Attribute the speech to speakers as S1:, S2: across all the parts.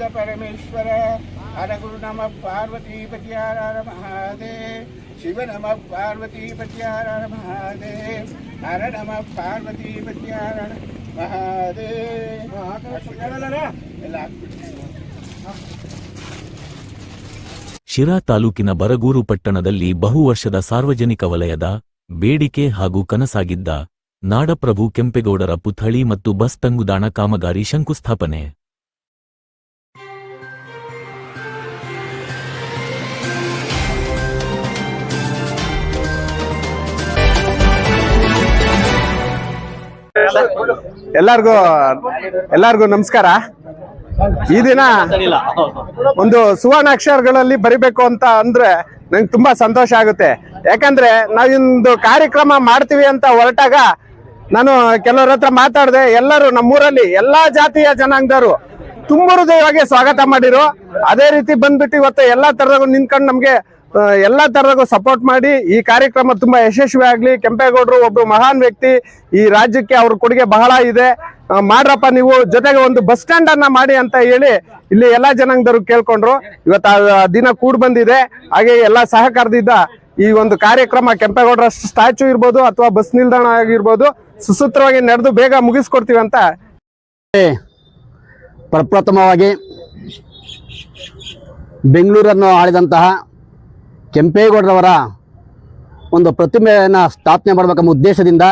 S1: ವೇದ ಪರಮೇಶ್ವರ. ಹರ ಗುರು ನಮ ಪಾರ್ವತೀಪತಿ ಹರ ಮಹಾದೇವ್. ಶಿವ ನಮ ಪಾರ್ವತೀಪತಿ ಹರ ಮಹಾದೇವ್. ಹರ ನಮ ಪಾರ್ವತೀಪತಿ ಹರ
S2: ಶಿರಾ ತಾಲೂಕಿನ ಬರಗೂರು ಪಟ್ಟಣದಲ್ಲಿ ಬಹುವರ್ಷದ ಸಾರ್ವಜನಿಕ ವಲಯದ ಬೇಡಿಕೆ ಹಾಗೂ ಕನಸಾಗಿದ್ದ ನಾಡಪ್ರಭು ಕೆಂಪೇಗೌಡರ ಪುಥಳಿ ಮತ್ತು ಬಸ್ ತಂಗುದಾಣ ಕಾಮಗಾರಿ ಶಂಕುಸ್ಥಾಪನೆ.
S3: ಎಲ್ಲಾರ್ಗೂ, ಎಲ್ಲಾರ್ಗು ನಮಸ್ಕಾರ. ಈ ದಿನ ಒಂದು ಸುವರ್ಣಾಕ್ಷರಗಳಲ್ಲಿ ಬರಿಬೇಕು ಅಂತ ಅಂದ್ರೆ ನಂಗೆ ತುಂಬಾ ಸಂತೋಷ ಆಗುತ್ತೆ. ಯಾಕಂದ್ರೆ ನಾವಿಂದು ಕಾರ್ಯಕ್ರಮ ಮಾಡ್ತೀವಿ ಅಂತ ಹೊರಟಾಗ ನಾನು ಕೆಲವ್ರ ಹತ್ರ ಮಾತಾಡಿದೆ, ಎಲ್ಲರೂ ನಮ್ಮೂರಲ್ಲಿ ಎಲ್ಲಾ ಜಾತಿಯ ಜನಾಂಗದವರು ತುಂಬ ಹೃದಯವಾಗಿ ಸ್ವಾಗತ ಮಾಡಿರು ಅದೇ ರೀತಿ ಬಂದ್ಬಿಟ್ಟು ಇವತ್ತು ಎಲ್ಲಾ ತರದ ನಿಂತ್ಕೊಂಡು ನಮ್ಗೆ ಎಲ್ಲಾ ತರದಾಗೂ ಸಪೋರ್ಟ್ ಮಾಡಿ ಈ ಕಾರ್ಯಕ್ರಮ ತುಂಬಾ ಯಶಸ್ವಿ ಆಗ್ಲಿ. ಕೆಂಪೇಗೌಡರು ಒಬ್ರು ಮಹಾನ್ ವ್ಯಕ್ತಿ. ಈ ರಾಜ್ಯಕ್ಕೆ ಅವ್ರ ಕೊಡುಗೆ ಬಹಳ ಇದೆ. ಮಾಡ್ರಪ್ಪ ನೀವು ಜೊತೆಗೆ ಒಂದು ಬಸ್ ಸ್ಟ್ಯಾಂಡ್ ಅನ್ನ ಮಾಡಿ ಅಂತ ಹೇಳಿ ಇಲ್ಲಿ ಎಲ್ಲಾ ಜನಾಂಗದವ್ರು ಕೇಳ್ಕೊಂಡ್ರು. ಇವತ್ತು ದಿನ ಕೂಡ್ ಬಂದಿದೆ. ಹಾಗೆ ಎಲ್ಲಾ ಸಹಕಾರದಿಂದ ಈ ಒಂದು ಕಾರ್ಯಕ್ರಮ ಕೆಂಪೇಗೌಡರ ಸ್ಟ್ಯಾಚು ಇರ್ಬೋದು ಅಥವಾ ಬಸ್ ನಿಲ್ದಾಣ ಆಗಿರ್ಬೋದು ಸುಸೂತ್ರವಾಗಿ ನಡೆದು ಬೇಗ ಮುಗಿಸ್ಕೊಡ್ತೀವಿ ಅಂತ.
S4: ಪ್ರಪ್ರಥಮವಾಗಿ ಬೆಂಗಳೂರನ್ನು ಆಳಿದಂತಹ ಕೆಂಪೇಗೌಡರವರ ಒಂದು ಪ್ರತಿಮೆಯನ್ನು ಸ್ಥಾಪನೆ ಮಾಡಬೇಕೆಂಬ ಉದ್ದೇಶದಿಂದ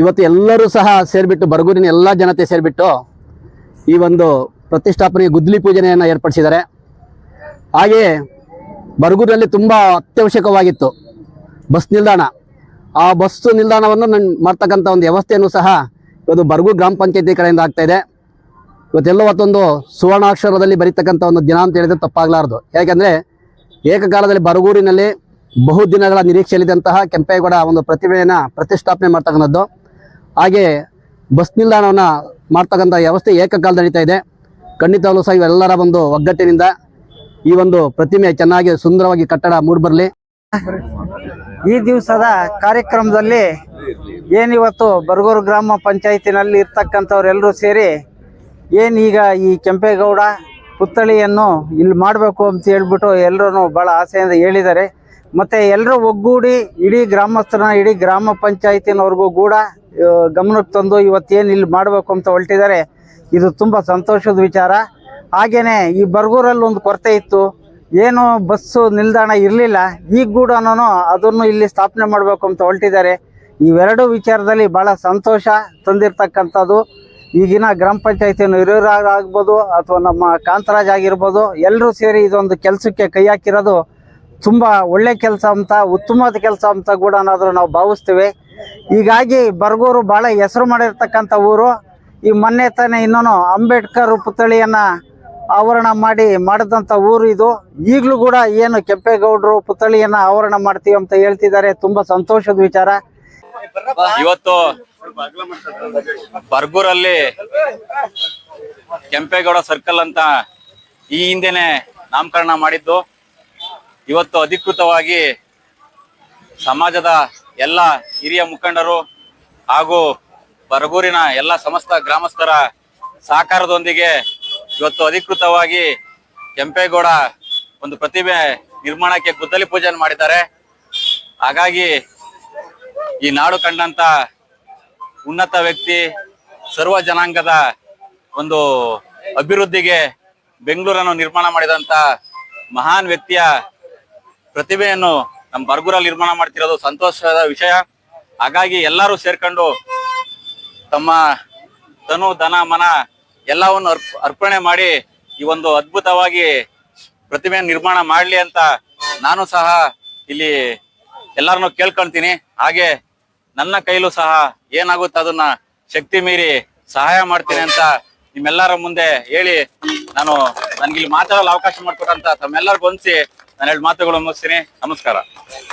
S4: ಇವತ್ತು ಎಲ್ಲರೂ ಸಹ ಸೇರಿಬಿಟ್ಟು ಬರಗೂರಿನ ಎಲ್ಲ ಜನತೆ ಸೇರಿಬಿಟ್ಟು ಈ ಒಂದು ಪ್ರತಿಷ್ಠಾಪನೆ ಗುದ್ದಲಿ ಪೂಜನೆಯನ್ನು ಏರ್ಪಡಿಸಿದ್ದಾರೆ. ಹಾಗೆಯೇ ಬರಗೂರಿನಲ್ಲಿ ತುಂಬ ಅತ್ಯವಶ್ಯಕವಾಗಿತ್ತು ಬಸ್ ನಿಲ್ದಾಣ. ಆ ಬಸ್ ನಿಲ್ದಾಣವನ್ನು ನನ್ನ ಮಾಡ್ತಕ್ಕಂಥ ಒಂದು ವ್ಯವಸ್ಥೆಯನ್ನು ಸಹ ಇವತ್ತು ಬರಗೂರು ಗ್ರಾಮ ಪಂಚಾಯತಿ ಕಡೆಯಿಂದ ಆಗ್ತಾ ಇದೆ. ಇವತ್ತೆಲ್ಲೋ ಮತ್ತೊಂದು ಸುವರ್ಣಾಕ್ಷರದಲ್ಲಿ ಬರೀತಕ್ಕಂಥ ಒಂದು ದಿನ ಅಂತ ಹೇಳಿದ್ರೆ ತಪ್ಪಾಗಲಾರದು. ಯಾಕೆಂದರೆ ಏಕಕಾಲದಲ್ಲಿ ಬರಗೂರಿನಲ್ಲಿ ಬಹು ದಿನಗಳ ನಿರೀಕ್ಷೆಯಲ್ಲಿದ್ದಂತಹ ಕೆಂಪೇಗೌಡ ಒಂದು ಪ್ರತಿಮೆಯನ್ನು ಪ್ರತಿಷ್ಠಾಪನೆ ಮಾಡ್ತಕ್ಕಂಥದ್ದು. ಹಾಗೆ ಬಸ್ ನಿಲ್ದಾಣವನ್ನು ಮಾಡ್ತಕ್ಕಂಥ ವ್ಯವಸ್ಥೆ ಏಕಕಾಲ ನಡೀತಾ ಇದೆ. ಖಂಡಿತವಾಗ್ಲೂ ಸಹ ಇವೆಲ್ಲರ ಒಂದು ಒಗ್ಗಟ್ಟಿನಿಂದ ಈ ಒಂದು ಪ್ರತಿಮೆ ಚೆನ್ನಾಗಿ ಸುಂದರವಾಗಿ ಕಟ್ಟಡ ಮೂಡಿಬರಲಿ.
S5: ಈ ದಿವಸದ ಕಾರ್ಯಕ್ರಮದಲ್ಲಿ ಏನಿವತ್ತು ಬರಗೂರು ಗ್ರಾಮ ಪಂಚಾಯತಿನಲ್ಲಿ ಇರ್ತಕ್ಕಂಥವ್ರೆಲ್ಲರೂ ಸೇರಿ ಏನೀಗ ಈ ಕೆಂಪೇಗೌಡ ಪುತ್ಥಳಿಯನ್ನು ಇಲ್ಲಿ ಮಾಡಬೇಕು ಅಂತ ಹೇಳ್ಬಿಟ್ಟು ಎಲ್ಲರೂ ಭಾಳ ಆಸೆಯಿಂದ ಹೇಳಿದ್ದಾರೆ. ಮತ್ತು ಎಲ್ಲರೂ ಒಗ್ಗೂಡಿ ಇಡೀ ಗ್ರಾಮಸ್ಥರನ್ನ, ಇಡೀ ಗ್ರಾಮ ಪಂಚಾಯತಿನವ್ರಿಗೂ ಕೂಡ ಗಮನಕ್ಕೆ ತಂದು ಇವತ್ತೇನು ಇಲ್ಲಿ ಮಾಡಬೇಕು ಅಂತ ಹೊರಟಿದ್ದಾರೆ. ಇದು ತುಂಬ ಸಂತೋಷದ ವಿಚಾರ. ಹಾಗೆಯೇ ಈ ಬರ್ಗೂರಲ್ಲಿ ಒಂದು ಕೊರತೆ ಇತ್ತು. ಏನು ಬಸ್ಸು ನಿಲ್ದಾಣ ಇರಲಿಲ್ಲ. ಈಗ ಕೂಡ ಅದನ್ನು ಇಲ್ಲಿ ಸ್ಥಾಪನೆ ಮಾಡಬೇಕು ಅಂತ ಹೊರಟಿದ್ದಾರೆ. ಇವೆರಡು ವಿಚಾರದಲ್ಲಿ ಭಾಳ ಸಂತೋಷ ತಂದಿರ್ತಕ್ಕಂಥದ್ದು. ಈಗಿನ ಗ್ರಾಮ ಪಂಚಾಯತಿಯನ್ನು ಹಿರಿಯರಾಗ್ಬೋದು ಅಥವಾ ನಮ್ಮ ಕಾಂತರಾಜ್ ಆಗಿರ್ಬೋದು ಎಲ್ಲರೂ ಸೇರಿ ಇದೊಂದು ಕೆಲಸಕ್ಕೆ ಕೈ ಹಾಕಿರೋದು ತುಂಬ ಒಳ್ಳೆ ಕೆಲಸ ಅಂತ, ಉತ್ತಮವಾದ ಕೆಲಸ ಅಂತ ಕೂಡ ಅನ್ನೋದ್ರು ನಾವು ಭಾವಿಸ್ತೀವಿ. ಹೀಗಾಗಿ ಬರಗೂರು ಭಾಳ ಹೆಸರು ಮಾಡಿರ್ತಕ್ಕಂಥ ಊರು. ಈ ಮೊನ್ನೆ ತಾನೇ ಇನ್ನೂ ಅಂಬೇಡ್ಕರ್ ಪುತ್ಥಳಿಯನ್ನು ಆವರಣ ಮಾಡಿ ಮಾಡಿದಂಥ ಊರು ಇದು. ಈಗಲೂ ಕೂಡ ಏನು ಕೆಂಪೇಗೌಡರು ಪುತ್ಥಳಿಯನ್ನು ಆವರಣ ಮಾಡ್ತೀವಿ ಅಂತ ಹೇಳ್ತಿದ್ದಾರೆ. ತುಂಬ ಸಂತೋಷದ ವಿಚಾರ.
S6: ಇವತ್ತು ಬರ್ಗೂರಲ್ಲಿ ಕೆಂಪೇಗೌಡ ಸರ್ಕಲ್ ಅಂತ ಈ ಹಿಂದೆನೆ ನಾಮಕರಣ ಮಾಡಿದ್ದು. ಇವತ್ತು ಅಧಿಕೃತವಾಗಿ ಸಮಾಜದ ಎಲ್ಲ ಹಿರಿಯ ಮುಖಂಡರು ಹಾಗೂ ಬರಗೂರಿನ ಎಲ್ಲ ಸಮಸ್ತ ಗ್ರಾಮಸ್ಥರ ಸಹಕಾರದೊಂದಿಗೆ ಇವತ್ತು ಅಧಿಕೃತವಾಗಿ ಕೆಂಪೇಗೌಡ ಒಂದು ಪ್ರತಿಮೆ ನಿರ್ಮಾಣಕ್ಕೆ ಗುದ್ದಲಿ ಪೂಜೆ ಮಾಡಿದ್ದಾರೆ. ಹಾಗಾಗಿ ಈ ನಾಡು ಕಂಡಂತ ಉನ್ನತ ವ್ಯಕ್ತಿ, ಸರ್ವ ಜನಾಂಗದ ಒಂದು ಅಭಿವೃದ್ಧಿಗೆ ಬೆಂಗಳೂರನ್ನು ನಿರ್ಮಾಣ ಮಾಡಿದಂತ ಮಹಾನ್ ವ್ಯಕ್ತಿಯ ಪ್ರತಿಭೆಯನ್ನು ನಮ್ಮ ಬರ್ಗೂರಲ್ಲಿ ನಿರ್ಮಾಣ ಮಾಡ್ತಿರೋದು ಸಂತೋಷದ ವಿಷಯ. ಹಾಗಾಗಿ ಎಲ್ಲರೂ ಸೇರ್ಕೊಂಡು ತಮ್ಮ ತನು ಧನ ಮನ ಎಲ್ಲವನ್ನು ಅರ್ಪ್, ಅರ್ಪಣೆ ಮಾಡಿ ಈ ಒಂದು ಅದ್ಭುತವಾಗಿ ಪ್ರತಿಮೆಯನ್ನು ನಿರ್ಮಾಣ ಮಾಡಲಿ ಅಂತ ನಾನು ಸಹ ಇಲ್ಲಿ ಎಲ್ಲರನ್ನು ಕೇಳ್ಕೊಂತೀನಿ. ಹಾಗೆ ನನ್ನ ಕೈಲೂ ಸಹ ಏನಾಗುತ್ತೆ ಅದನ್ನ ಶಕ್ತಿ ಮೀರಿ ಸಹಾಯ ಮಾಡ್ತೀನಿ ಅಂತ ನಿಮ್ಮೆಲ್ಲರ ಮುಂದೆ ಹೇಳಿ ನಾನು ನನ್ಗೆ ಇಲ್ಲಿ ಮಾತಾಡಲು ಅವಕಾಶ ಮಾಡ್ಕೊಟ್ಟಂತ ತಮ್ಮೆಲ್ಲರಿಗೂ ಹೊಂದಿಸಿ ನಾನು ಎರಡು ಮಾತುಗಳು ಮುಗಿಸ್ತೀನಿ. ನಮಸ್ಕಾರ.